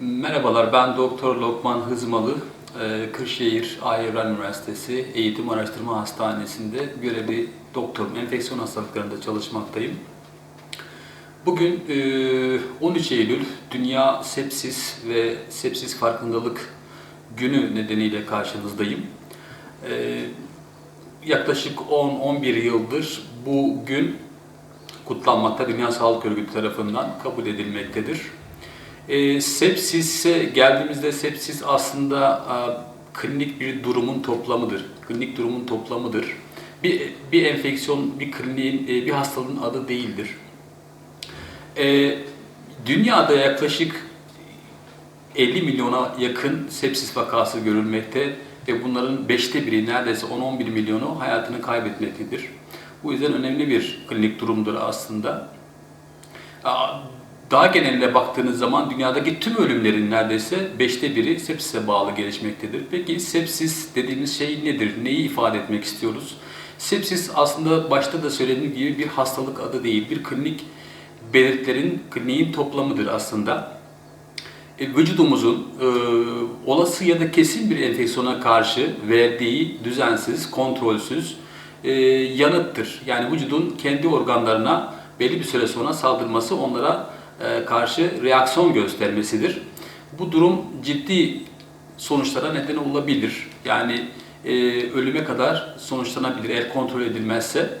Merhabalar, ben Doktor Lokman Hızmalı. Ee, Kırşehir Ayevren Üniversitesi Eğitim Araştırma Hastanesi'nde görevli doktorum. Enfeksiyon hastalıklarında çalışmaktayım. Bugün e, 13 Eylül Dünya Sepsis ve Sepsis Farkındalık Günü nedeniyle karşınızdayım. Ee, Yaklaşık 10-11 yıldır bu gün kutlanmakta Dünya Sağlık Örgütü tarafından kabul edilmektedir. E, sepsise geldiğimizde sepsis aslında e, klinik bir durumun toplamıdır. Klinik durumun toplamıdır. Bir, bir enfeksiyon, bir kliniğin, e, bir hastalığın adı değildir. E, dünyada yaklaşık 50 milyona yakın sepsis vakası görülmekte ve bunların beşte biri neredeyse 10-11 milyonu hayatını kaybetmektedir. Bu yüzden önemli bir klinik durumdur aslında. Daha geneline baktığınız zaman dünyadaki tüm ölümlerin neredeyse beşte biri sepsise bağlı gelişmektedir. Peki sepsis dediğimiz şey nedir? Neyi ifade etmek istiyoruz? Sepsis aslında başta da söylediğim gibi bir hastalık adı değil, bir klinik belirtilerin, kliniğin toplamıdır aslında. E, vücudumuzun e, olası ya da kesin bir enfeksiyona karşı verdiği düzensiz, kontrolsüz e, yanıttır. Yani vücudun kendi organlarına belli bir süre sonra saldırması, onlara karşı reaksiyon göstermesidir. Bu durum ciddi sonuçlara neden olabilir. Yani e, ölüme kadar sonuçlanabilir eğer kontrol edilmezse.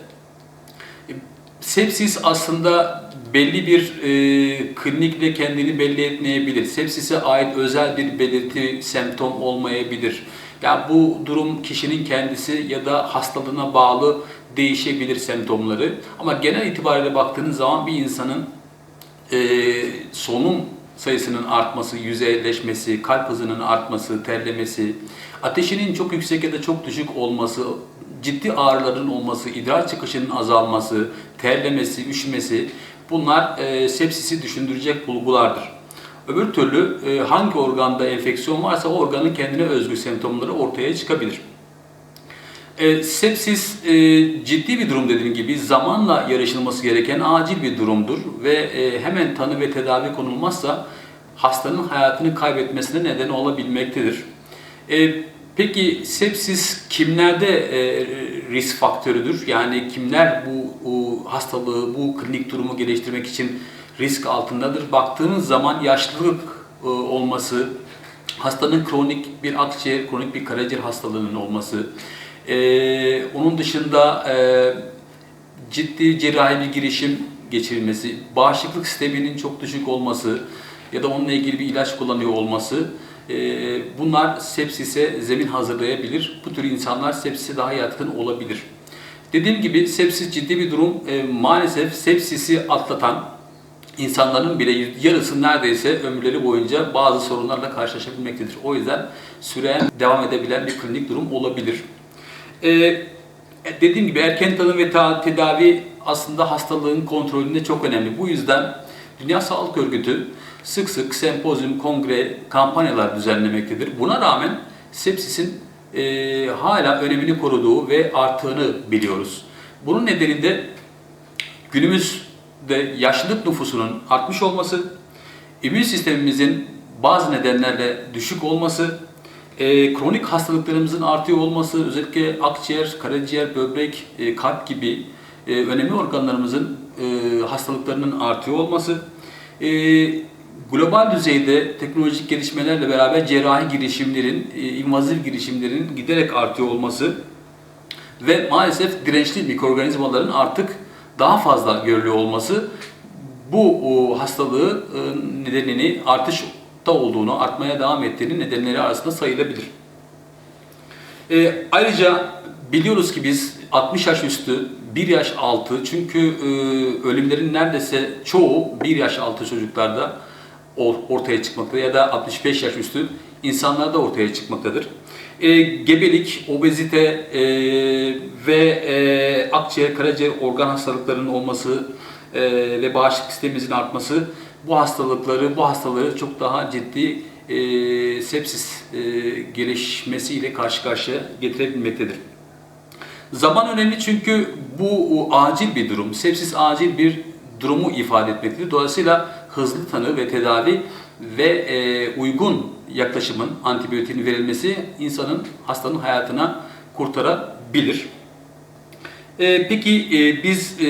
E, Sepsis aslında belli bir e, klinikle kendini belli etmeyebilir. Sepsise ait özel bir belirti, semptom olmayabilir. Ya bu durum kişinin kendisi ya da hastalığına bağlı değişebilir semptomları. Ama genel itibariyle baktığınız zaman bir insanın e, solunum sayısının artması, yüzeyleşmesi, kalp hızının artması, terlemesi, ateşinin çok yüksek ya da çok düşük olması, ciddi ağrıların olması, idrar çıkışının azalması, terlemesi, üşümesi bunlar e, sepsisi düşündürecek bulgulardır. Öbür türlü e, hangi organda enfeksiyon varsa organın kendine özgü semptomları ortaya çıkabilir. E, sepsis e, ciddi bir durum dediğim gibi zamanla yarışılması gereken acil bir durumdur ve e, hemen tanı ve tedavi konulmazsa hastanın hayatını kaybetmesine neden olabilmektedir. E, peki sepsis kimlerde e, risk faktörüdür? Yani kimler bu, bu hastalığı, bu klinik durumu geliştirmek için risk altındadır? Baktığınız zaman yaşlılık e, olması, hastanın kronik bir akciğer, kronik bir karaciğer hastalığının olması, ee, onun dışında e, ciddi cerrahi bir girişim geçirilmesi, bağışıklık sisteminin çok düşük olması ya da onunla ilgili bir ilaç kullanıyor olması e, bunlar sepsise zemin hazırlayabilir. Bu tür insanlar sepsise daha yatkın olabilir. Dediğim gibi sepsis ciddi bir durum. E, maalesef sepsisi atlatan insanların bile yarısı neredeyse ömürleri boyunca bazı sorunlarla karşılaşabilmektedir. O yüzden süren devam edebilen bir klinik durum olabilir. Ee, dediğim gibi erken tanı ve tedavi aslında hastalığın kontrolünde çok önemli. Bu yüzden Dünya Sağlık Örgütü sık sık sempozyum, kongre, kampanyalar düzenlemektedir. Buna rağmen sepsisin e, hala önemini koruduğu ve arttığını biliyoruz. Bunun nedeni de günümüzde yaşlılık nüfusunun artmış olması, immün sistemimizin bazı nedenlerle düşük olması, e, kronik hastalıklarımızın artıyor olması, özellikle akciğer, karaciğer, böbrek, e, kalp gibi e, önemli organlarımızın e, hastalıklarının artıyor olması, e, global düzeyde teknolojik gelişmelerle beraber cerrahi girişimlerin, e, invazif girişimlerin giderek artıyor olması ve maalesef dirençli mikroorganizmaların artık daha fazla görülüyor olması bu o, hastalığı e, nedenini artış olduğunu, artmaya devam ettiğinin nedenleri arasında sayılabilir. E, ayrıca biliyoruz ki biz 60 yaş üstü, 1 yaş altı çünkü e, ölümlerin neredeyse çoğu 1 yaş altı çocuklarda ortaya çıkmakta ya da 65 yaş üstü insanlarda ortaya çıkmaktadır. E, gebelik, obezite e, ve e, akciğer, karaciğer organ hastalıklarının olması e, ve bağışıklık sistemimizin artması bu hastalıkları, bu hastalığı çok daha ciddi e, sepsis e, gelişmesiyle karşı karşıya getirebilmektedir. Zaman önemli çünkü bu acil bir durum. Sepsis acil bir durumu ifade etmektedir. Dolayısıyla hızlı tanı ve tedavi ve e, uygun yaklaşımın antibiyotiğin verilmesi insanın hastanın hayatına kurtarabilir. E, peki e, biz e,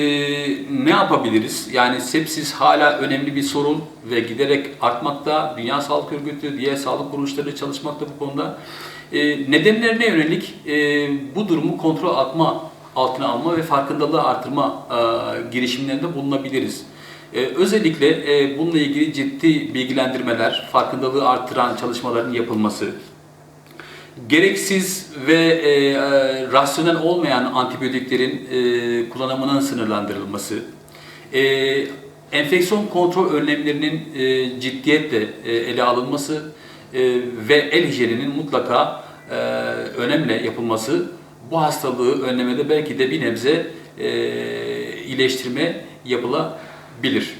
ne yapabiliriz? Yani sepsis hala önemli bir sorun ve giderek artmakta. Dünya Sağlık Örgütü, diğer sağlık kuruluşları çalışmakta bu konuda. E, nedenlerine yönelik e, bu durumu kontrol atma altına alma ve farkındalığı artırma girişimlerinde bulunabiliriz. E, özellikle bununla ilgili ciddi bilgilendirmeler, farkındalığı artıran çalışmaların yapılması, gereksiz ve e, e, rasyonel olmayan antibiyotiklerin e, kullanımının sınırlandırılması, e, enfeksiyon kontrol önlemlerinin e, ciddiyetle e, ele alınması e, ve el hijyeninin mutlaka e, önemle yapılması bu hastalığı önlemede belki de bir nebze e, iyileştirme yapılabilir.